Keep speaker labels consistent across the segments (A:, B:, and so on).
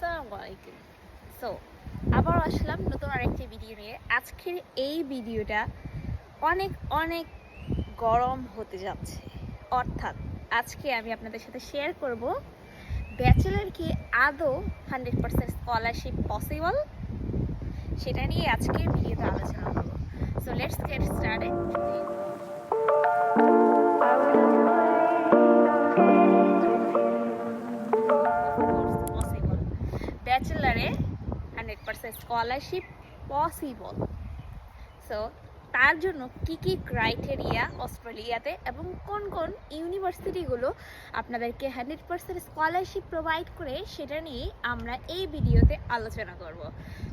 A: আসসালামু সো আবার আসলাম নতুন আরেকটি ভিডিও নিয়ে। আজকের এই ভিডিওটা অনেক অনেক গরম হতে যাচ্ছে। অর্থাৎ, আজকে আমি আপনাদের সাথে শেয়ার করব ব্যাচেলার কি আদৌ হান্ড্রেড পার্সেন্ট স্কলারশিপ পসিবল সেটা নিয়ে আজকের ভিডিওতে আলোচনা করব। So let's get started scholarship possible so তার জন্য কি কি ক্রাইটেরিয়া অস্ট্রেলিয়াতে এবং কোন কোন ইউনিভার্সিটিগুলো আপনাদেরকে হান্ড্রেড পার্সেন্ট স্কলারশিপ প্রোভাইড করে সেটা নিয়ে আমরা এই ভিডিওতে আলোচনা করব।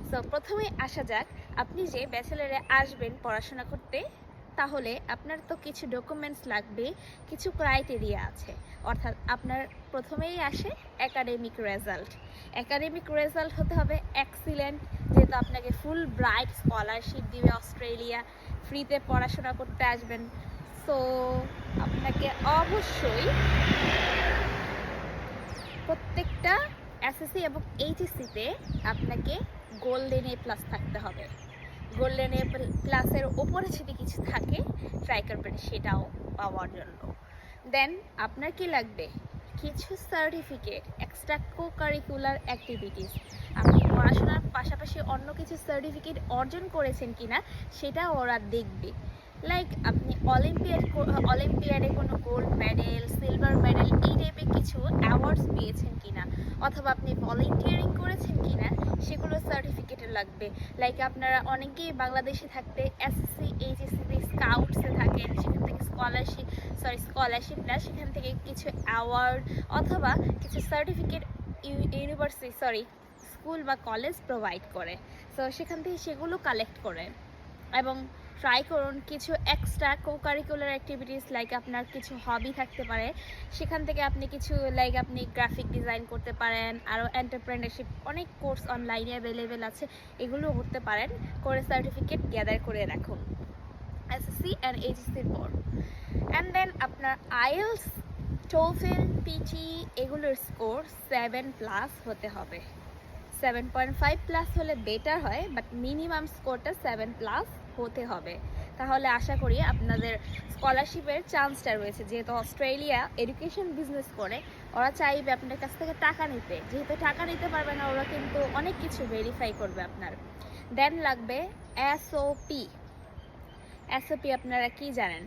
A: সো প্রথমে আসা যাক, আপনি যে ব্যাচেলারে আসবেন পড়াশোনা করতে তাহলে আপনার তো কিছু ডকুমেন্টস লাগবে, কিছু ক্রাইটেরিয়া আছে। অর্থাৎ আপনার প্রথমেই আসে একাডেমিক রেজাল্ট একাডেমিক রেজাল্ট হতে হবে এক্সিলেন্ট যেহেতু আপনাকে ফুল ব্রাইট স্কলারশিপ দিবে অস্ট্রেলিয়া ফ্রিতে পড়াশোনা করতে আসবেন। সো আপনাকে অবশ্যই প্রত্যেকটা এসএসসি এবং এইচএসসিতে আপনাকে গোল্ডেন এ প্লাস থাকতে হবে। গোল্ডেন এ প্লাসের ওপরে যদি কিছু থাকে ট্রাই করবেন সেটাও পাওয়ার জন্য। দেন আপনার কি লাগবে? কিছু certificate extra co curricular activities আপনি পড়াশোনার পাশাপাশি অন্য কিছু সার্টিফিকেট অর্জন করেছেন কিনা, সেটা ওরা দেখবে। লাইক আপনি অলিম্পিয়াড অলিম্পিয়াডে কোনো গোল্ড মেডেল সিলভার মেডেল এই টাইপের কিছু অ্যাওয়ার্ডস পেয়েছেন কিনা? অথবা আপনি ভলেন্টিয়ারিং করেছেন কিনা? সেগুলো সার্টিফিকেট লাগবে। লাইক আপনারা অনেকেই বাংলাদেশে থাকতে এসএসসি এইচএসসিতে স্কাউটসে থাকেন, সেখান থেকে স্কলারশিপ সরি স্কলারশিপ না, সেখান থেকে কিছু অ্যাওয়ার্ড অথবা কিছু সার্টিফিকেট ইউনিভার্সিটি সরি স্কুল বা কলেজ প্রোভাইড করে। সো সেখান থেকে সেগুলো কালেক্ট করে এবং ট্রাই করুন। কিছু extra co curricular activities like আপনার কিছু হবি থাকতে পারে। সেখান থেকে আপনি কিছু লাইক আপনি গ্রাফিক ডিজাইন করতে পারেন আরও এন্টারপ্রেনারশিপ অনেক কোর্স অনলাইনে অ্যাভেলেবেল আছে এগুলো করতে পারেন। করে সার্টিফিকেট গ্যাদার করে রাখুন। এসএসসি অ্যান্ড এইচএসসির পর। অ্যান্ড দেন আপনার আইএলস টোফেল পিটি এগুলোর স্কোর সেভেন প্লাস হতে হবে। সেভেন পয়েন্ট ফাইভ প্লাস হলে বেটার হয় বাট মিনিমাম স্কোরটা সেভেন প্লাস হতে হবে। তাহলে আশা করি আপনাদের স্কলারশিপের চান্সটা রয়েছে। যেহেতু অস্ট্রেলিয়া এডুকেশন বিজনেস করে, ওরা চাইবে আপনার কাছ থেকে টাকা নিতে। যেহেতু টাকা নিতে পারবে না, ওরা কিন্তু অনেক কিছু ভেরিফাই করবে আপনার। দেন লাগবে এসওপি এসওপি আপনারা কি জানেন?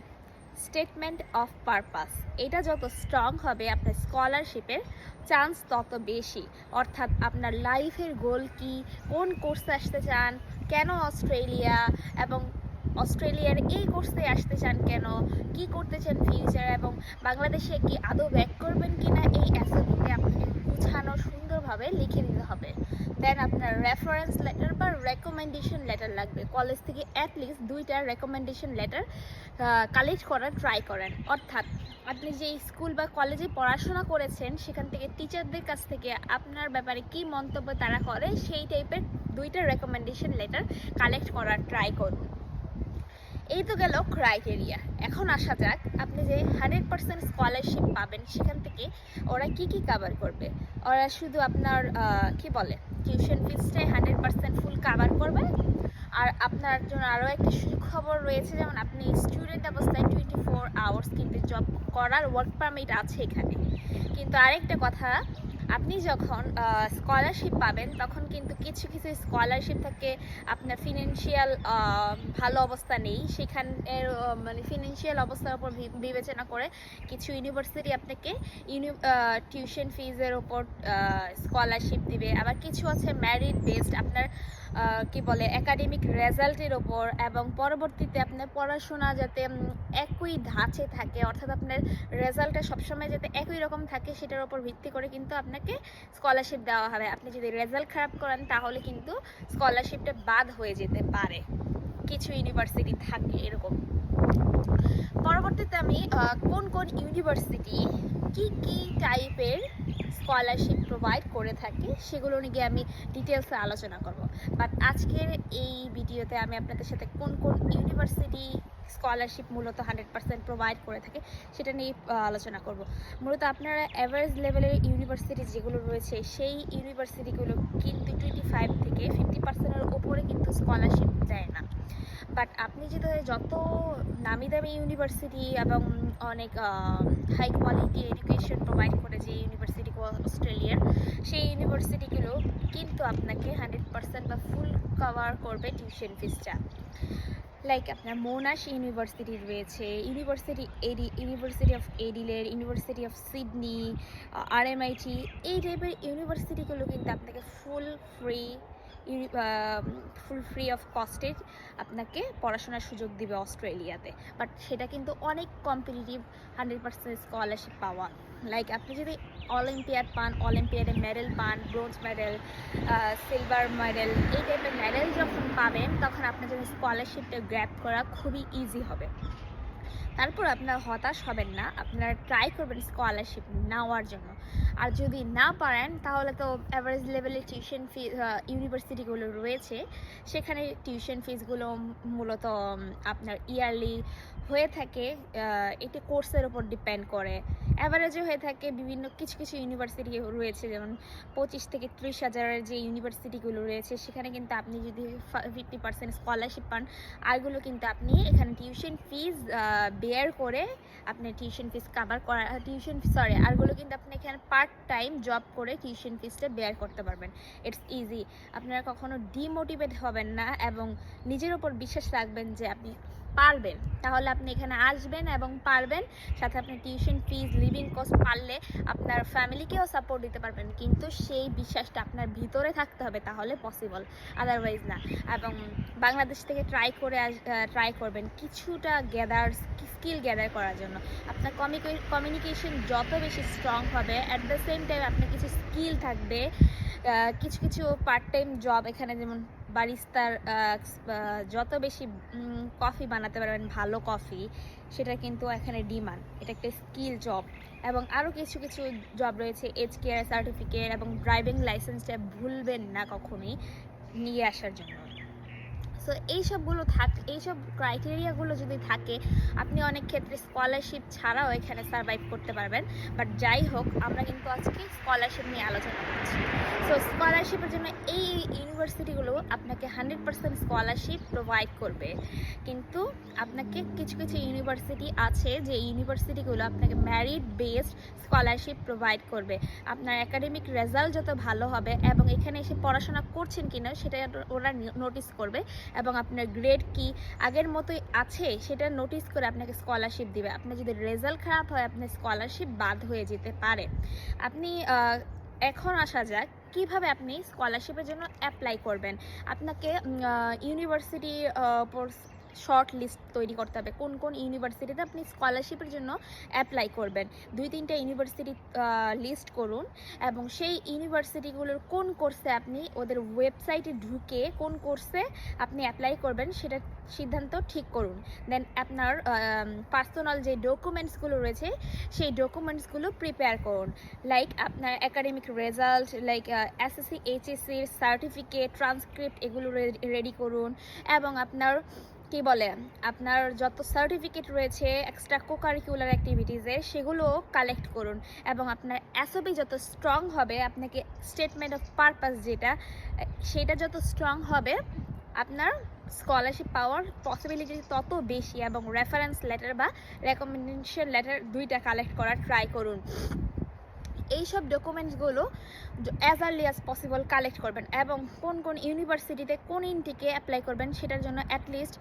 A: স্টেটমেন্ট অফ পারপাস এটা যত স্ট্রং হবে আপনার স্কলারশিপের চান্স তত বেশি। অর্থাৎ আপনার লাইফের গোল কি? কোন কোর্সে আসতে চান? কেন অস্ট্রেলিয়া এবং অস্ট্রেলিয়ার এই কোর্সে আসতে চান কেন? কি করতে চান ফিউচার এবং বাংলাদেশে কি আদৌ ব্যাক করবেন কিনা এই অ্যাসেপ্টে আপনাকে গুছানো সুন্দরভাবে লিখে দিতে হবে। দেন আপনার রেফারেন্স লেটার বা রেকমেন্ডেশন লেটার লাগবে। কলেজ থেকে অ্যাটলিস্ট দুইটা রেকমেন্ডেশন লেটার কালেক্ট করার ট্রাই করেন। অর্থাৎ আপনি যে স্কুল বা কলেজে পড়াশোনা করেছেন, সেখান থেকে টিচারদের কাছ থেকে আপনার ব্যাপারে কি মন্তব্য তারা করে, সেই টাইপের দুইটা রেকমেন্ডেশন লেটার কালেক্ট করার ট্রাই করুন। এই তো গেল ক্রাইটেরিয়া এখন আসা যাক আপনি যে হান্ড্রেড পার্সেন্ট স্কলারশিপ পাবেন সেখান থেকে ওরা কি কি কাভার করবে? ওরা শুধু আপনার কি বলে টিউশন ফিসটাই হান্ড্রেড পার্সেন্ট ফুল কাভার করবে? আর আপনার জন্য আরও একটা সুখবর রয়েছে, যেমন আপনি স্টুডেন্ট অবস্থায় টোয়েন্টি ফোর আওয়ার্স কিন্তু জব করার ওয়ার্ক পারমিট আছে এখানে। কিন্তু আরেকটা কথা আপনি যখন স্কলারশিপ পাবেন, তখন কিন্তু কিছু কিছু স্কলারশিপ থেকে আপনার ফিনান্সিয়াল ভালো অবস্থা নেই। সেখানের মানে ফিনান্সিয়াল অবস্থার উপর বিবেচনা করে কিছু ইউনিভার্সিটি আপনাকে ইউনি টিউশন ফিজের ওপর স্কলারশিপ দিবে। আবার কিছু আছে ম্যারিট বেসড আপনার কি বলে একাডেমিক রেজাল্টের ওপর এবং পরবর্তীতে আপনার পড়াশোনা যাতে একই ধাঁচে থাকে, অর্থাৎ আপনার রেজাল্টটা সবসময় যাতে একই রকম থাকে, সেটার উপর ভিত্তি করে কিন্তু আপনাকে স্কলারশিপ দেওয়া হবে। আপনি যদি রেজাল্ট খারাপ করেন, তাহলে কিন্তু স্কলারশিপটা বাদ হয়ে যেতে পারে। কিছু ইউনিভার্সিটি থাকে এরকম। পরবর্তীতে আমি কোন কোন ইউনিভার্সিটি কি কি টাইপের স্কলারশিপ প্রোভাইড করে থাকে, সেগুলো নিয়ে আমি ডিটেলসে আলোচনা করব। বাট আজকের এই ভিডিওতে আমি আপনাদের সাথে কোন কোন ইউনিভার্সিটি স্কলারশিপ মূলত হান্ড্রেড পার্সেন্ট প্রোভাইড করে থাকে, সেটা নিয়ে আলোচনা করব। মূলত আপনারা অ্যাভারেজ লেভেলের ইউনিভার্সিটি যেগুলো রয়েছে, সেই ইউনিভার্সিটিগুলো কিন্তু টোয়েন্টি ফাইভ থেকে ফিফটি পার্সেন্টের ওপরে কিন্তু স্কলারশিপ দেয় না। বাট আপনি যদি যত নামি দামি ইউনিভার্সিটি এবং অনেক হাই কোয়ালিটি এডুকেশন প্রোভাইড করে যে ইউনিভার্সিটি অস্ট্রেলিয়ার সেই ইউনিভার্সিটিগুলো কিন্তু আপনাকে হান্ড্রেড পার্সেন্ট বা ফুল কভার করবে টিউশন ফিসটা লাইক আপনার মোনাশ ইউনিভার্সিটি রয়েছে ইউনিভার্সিটি এডি ইউনিভার্সিটি অফ এডিলের ইউনিভার্সিটি অফ সিডনি আর এমআইটি এই টাইপের ইউনিভার্সিটিগুলো কিন্তু আপনাকে full free full free of কস্টে আপনাকে পড়াশোনার সুযোগ দিবে অস্ট্রেলিয়াতে। বাট সেটা কিন্তু অনেক কম্পিটিটিভ হান্ড্রেড পার্সেন্ট স্কলারশিপ পাওয়া। লাইক আপনি যদি অলিম্পিয়াড পান অলিম্পিয়াডে মেডেল পান ব্রোঞ্জ মেডেল সিলভার মেডেল এই টাইপের মেডেল যখন পাবেন, তখন আপনার জন্য স্কলারশিপটা গ্র্যাপ করা খুবই ইজি হবে। তারপর আপনারা হতাশ হবেন না, আপনারা ট্রাই করবেন স্কলারশিপ নেওয়ার জন্য। আর যদি না পারেন, তাহলে তো অ্যাভারেজ লেভেলের টিউশন ফি ইউনিভার্সিটিগুলো রয়েছে। সেখানে টিউশন ফিসগুলো মূলত আপনার ইয়ারলি হয়ে থাকে এটি কোর্সের উপর ডিপেন্ড করে। অ্যাভারেজে হয়ে থাকে বিভিন্ন, কিছু কিছু ইউনিভার্সিটি রয়েছে, যেমন পঁচিশ থেকে ত্রিশ হাজারের যে ইউনিভার্সিটিগুলো রয়েছে, সেখানে কিন্তু আপনি যদি ফিফটি পার্সেন্ট স্কলারশিপ পান আরগুলো কিন্তু আপনি এখানে টিউশন ফিজ বেয়ার করে আপনি টিউশন ফিস কাভার করা টিউশন সরি আরগুলো কিন্তু আপনি এখানে পার্ট টাইম জব করে টিউশন ফিসটা বেয়ার করতে পারবেন। ইটস ইজি আপনারা কখনো ডিমোটিভেট হবেন না এবং নিজের ওপর বিশ্বাস রাখবেন যে আপনি পারবেন। তাহলে আপনি এখানে আসবেন এবং পারবেন। সাথে আপনি টিউশন ফিজ লিভিং কস্ট পারলে আপনার ফ্যামিলিকেও সাপোর্ট দিতে পারবেন। কিন্তু সেই বিশ্বাসটা আপনার ভিতরে থাকতে হবে, তাহলে পসিবল আদারওয়াইজ না। এবং বাংলাদেশ থেকে ট্রাই করে ট্রাই করবেন কিছুটা গ্যাদার স্কিল গ্যাদার করার জন্য। আপনার কমিউনিকেশন যত বেশি স্ট্রং হবে অ্যাট দ্য সেম টাইম আপনার কিছু স্কিল থাকবে কিছু কিছু পার্ট টাইম জব এখানে যেমন বারিস্তার যত বেশি কফি বানাতে পারবেন, ভালো কফি সেটা কিন্তু এখানে ডিমান্ড এটা একটা স্কিল জব এবং আরও কিছু কিছু জব রয়েছে এইচ কেয়ার সার্টিফিকেট এবং ড্রাইভিং লাইসেন্সটা ভুলবেন না কখনোই, নিয়ে আসার জন্য। সো এইসবগুলো থাক, এইসব ক্রাইটেরিয়াগুলো যদি থাকে, আপনি অনেক ক্ষেত্রে স্কলারশিপ ছাড়াও এখানে সার্ভাইভ করতে পারবেন। বাট যাই হোক, আমরা কিন্তু আজকে স্কলারশিপ নিয়ে আলোচনা করছি। সো স্কলারশিপের জন্য এই ইউনিভার্সিটিগুলো আপনাকে হান্ড্রেড পার্সেন্ট স্কলারশিপ প্রোভাইড করবে। কিন্তু আপনাকে কিছু কিছু ইউনিভার্সিটি আছে, যে ইউনিভার্সিটিগুলো আপনাকে ম্যারিট বেসড স্কলারশিপ প্রোভাইড করবে। আপনার একাডেমিক রেজাল্ট যত ভালো হবে এবং এখানে এসে পড়াশোনা করছেন কিনা, সেটা ওরা নোটিস করবে। এবং আপনার গ্রেড কি, আগের মতোই আছে, সেটা নোটিস করে আপনাকে স্কলারশিপ দিবে। আপনার যদি রেজাল্ট খারাপ হয়, আপনার স্কলারশিপ বাদ হয়ে যেতে পারে। আপনি এখন আসা যাক, কীভাবে আপনি স্কলারশিপের জন্য অ্যাপ্লাই করবেন? আপনাকে ইউনিভার্সিটি শর্ট লিস্ট তৈরি করতে হবে। কোন কোন ইউনিভার্সিটিতে আপনি স্কলারশিপের জন্য অ্যাপ্লাই করবেন। দুই, তিনটা ইউনিভার্সিটি লিস্ট করুন এবং সেই ইউনিভার্সিটিগুলোর কোন কোর্সে আপনি ওদের ওয়েবসাইটে ঢুকে কোন কোর্সে আপনি অ্যাপ্লাই করবেন সেটা সিদ্ধান্ত ঠিক করুন। দেন আপনার পার্সোনাল যে ডকুমেন্টসগুলো রয়েছে, সেই ডকুমেন্টসগুলো প্রিপেয়ার করুন। লাইক আপনার একাডেমিক রেজাল্ট লাইক এসএসসি এইচএসসির সার্টিফিকেট ট্রান্সক্রিপ্ট এগুলো রেডি করুন এবং আপনার কি বলে, আপনার যত সার্টিফিকেট রয়েছে এক্সট্রা কো কারিকুলার অ্যাক্টিভিটিসের সেগুলো কালেক্ট করুন। এবং আপনার এসওবি যত স্ট্রং হবে, আপনাকে স্টেটমেন্ট অফ পারপাস যেটা, সেটা যত স্ট্রং হবে, আপনার স্কলারশিপ পাওয়ার পসিবিলিটি তত বেশি এবং রেফারেন্স লেটার বা রেকমেন্ডেশন লেটার দুইটা কালেক্ট করার ট্রাই করুন। এইসব ডকুমেন্টসগুলো as early as possible collect করবেন এবং কোন কোন ইউনিভার্সিটিতে কোন ইনটিকে অ্যাপ্লাই করবেন সেটার জন্য অ্যাটলিস্ট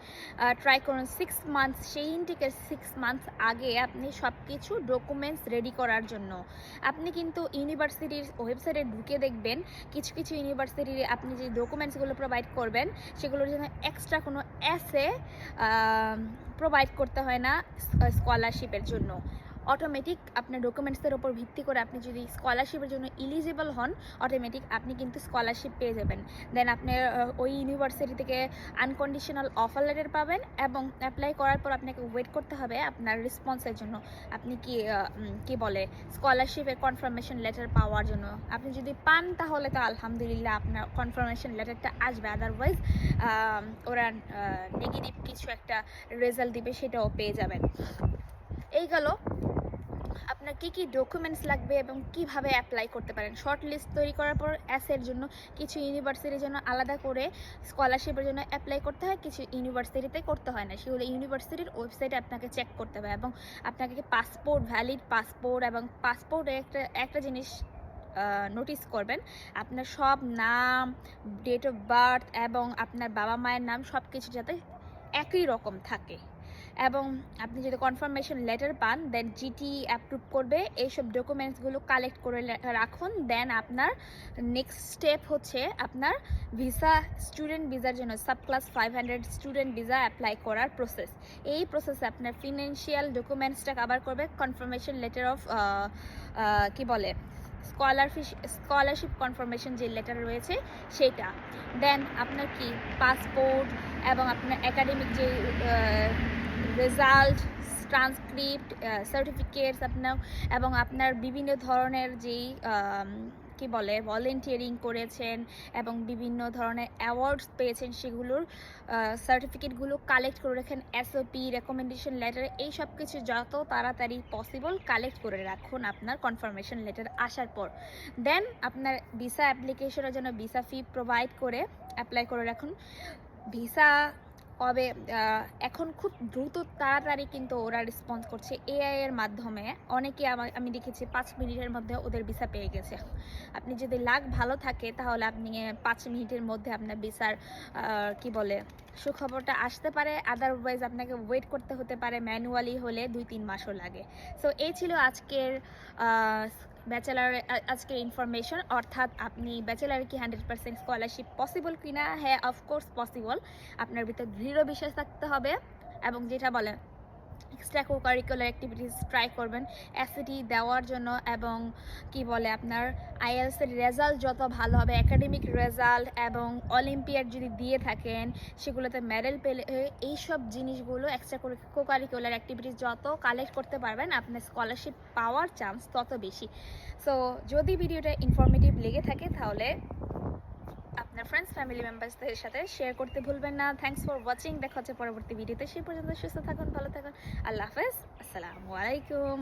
A: ট্রাই করুন সিক্স মান্থস সেই ইনটিকের সিক্স মান্থস আগে আপনি সব কিছু ডকুমেন্টস রেডি করার জন্য। আপনি কিন্তু ইউনিভার্সিটির ওয়েবসাইটে ঢুকে দেখবেন, কিছু কিছু ইউনিভার্সিটির আপনি যে ডকুমেন্টসগুলো প্রোভাইড করবেন, সেগুলোর জন্য এক্সট্রা কোনো অ্যাসে প্রোভাইড করতে হয় না স্কলারশিপের জন্য। অটোমেটিক আপনার ডকুমেন্টসের ওপর ভিত্তি করে আপনি যদি স্কলারশিপের জন্য ইলিজিবল হন অটোমেটিক আপনি কিন্তু স্কলারশিপ পেয়ে যাবেন। দেন আপনি ওই ইউনিভার্সিটি থেকে আনকন্ডিশনাল অফার লেটার পাবেন এবং অ্যাপ্লাই করার পর আপনাকে ওয়েট করতে হবে আপনার রেসপন্সের জন্য। আপনি কি কি বলে স্কলারশিপের কনফার্মেশন লেটার পাওয়ার জন্য। আপনি যদি পান তাহলে তো আলহামদুলিল্লাহ আপনার কনফার্মেশন লেটারটা আসবে। আদারওয়াইজ ওরা নেগেটিভ কিছু একটা রেজাল্ট দিবে, সেটাও পেয়ে যাবেন। এই গেল আপনার কি কি ডকুমেন্টস লাগবে এবং কীভাবে অ্যাপ্লাই করতে পারেন? শর্ট লিস্ট তৈরি করার পর অ্যাসের জন্য কিছু ইউনিভার্সিটির জন্য আলাদা করে স্কলারশিপের জন্য অ্যাপ্লাই করতে হয়, কিছু ইউনিভার্সিটিতে করতে হয় না। সেগুলো ইউনিভার্সিটির ওয়েবসাইটে আপনাকে চেক করতে হবে এবং আপনাকে পাসপোর্ট ভ্যালিড পাসপোর্ট এবং পাসপোর্টে একটা একটা জিনিস নোটিস করবেন। আপনার সব নাম ডেট অফ বার্থ এবং আপনার বাবা মায়ের নাম সব কিছু যাতে একই রকম থাকে। এবং আপনি যদি কনফার্মেশন লেটার পান দেন জিটি অ্যাপ্রুভ করবে। এইসব ডকুমেন্টসগুলো কালেক্ট করে রাখুন। দেন আপনার নেক্সট স্টেপ হচ্ছে আপনার ভিসা স্টুডেন্ট ভিসার জন্য subclass five hundred student visa apply করার প্রসেস এই প্রসেসে আপনার ফিনান্সিয়াল ডকুমেন্টসটা কভার করবে। কনফার্মেশন লেটার অফ কি বলে স্কলারশিপ স্কলারশিপ কনফার্মেশন যে লেটার রয়েছে, সেটা। দেন আপনার কি? পাসপোর্ট এবং আপনার একাডেমিক যে রেজাল্ট ট্রান্সক্রিপ্ট সার্টিফিকেটস আপনার, এবং আপনার বিভিন্ন ধরনের যেই কি বলে ভলেন্টিয়ারিং করেছেন এবং বিভিন্ন ধরনের অ্যাওয়ার্ডস পেয়েছেন সেগুলোর সার্টিফিকেটগুলো কালেক্ট করে রাখেন এসওপি রেকমেন্ডেশন লেটার এই সব কিছু যত তাড়াতাড়ি পসিবল কালেক্ট করে রাখুন আপনার কনফার্মেশন লেটার আসার পর। দেন আপনার ভিসা অ্যাপ্লিকেশনের জন্য ভিসা ফি প্রোভাইড করে অ্যাপ্লাই করে রাখুন। ভিসা কবে এখন খুব দ্রুত তাড়াতাড়ি কিন্তু ওরা রেসপন্স করছে এআই এর মাধ্যমে। অনেকে আমা- দেখেছি পাঁচ মিনিটের মধ্যে ওদের ভিসা পেয়ে গেছে। আপনি যদি লাক ভালো থাকে, তাহলে আপনি পাঁচ মিনিটের মধ্যে আপনার ভিসার কি বলে, সুখবরটা আসতে পারে। আদারওয়াইজ আপনাকে ওয়েট করতে হতে পারে ম্যানুয়ালি হলে দুই, তিন মাসও লাগে। সো এই ছিল আজকের ব্যাচেলার আজকের ইনফরমেশন অর্থাৎ আপনি ব্যাচেলার কি হান্ড্রেড পার্সেন্ট স্কলারশিপ পসিবল কিনা? হ্যাঁ অফকোর্স পসিবল আপনার ভিতর দৃঢ় বিশ্বাস থাকতে হবে এবং যেটা বলে extra co curricular activities try করবেন অ্যাসিটি দেওয়ার জন্য এবং কি বলে আপনার আইএলসের রেজাল্ট যত ভালো হবে একাডেমিক রেজাল্ট এবং অলিম্পিয়াড যদি দিয়ে থাকেন, সেগুলোতে মেডেল পেলে এইসব জিনিসগুলো এক্সট্রা কো কারিকুলার অ্যাক্টিভিটিস যত কালেক্ট করতে পারবেন, আপনার স্কলারশিপ পাওয়ার চান্স তত বেশি। সো যদি ভিডিওটা ইনফরমেটিভ লেগে থাকে, তাহলে আপনার ফ্রেন্ডস ফ্যামিলি মেম্বারসদের সাথে শেয়ার করতে ভুলবেন না। থ্যাংকস ফর ওয়াচিং দেখা হচ্ছে পরবর্তী ভিডিওতে সেই পর্যন্ত সুস্থ থাকুন, ভালো থাকুন। আল্লাহ হাফেজ। আসসালামু আলাইকুম।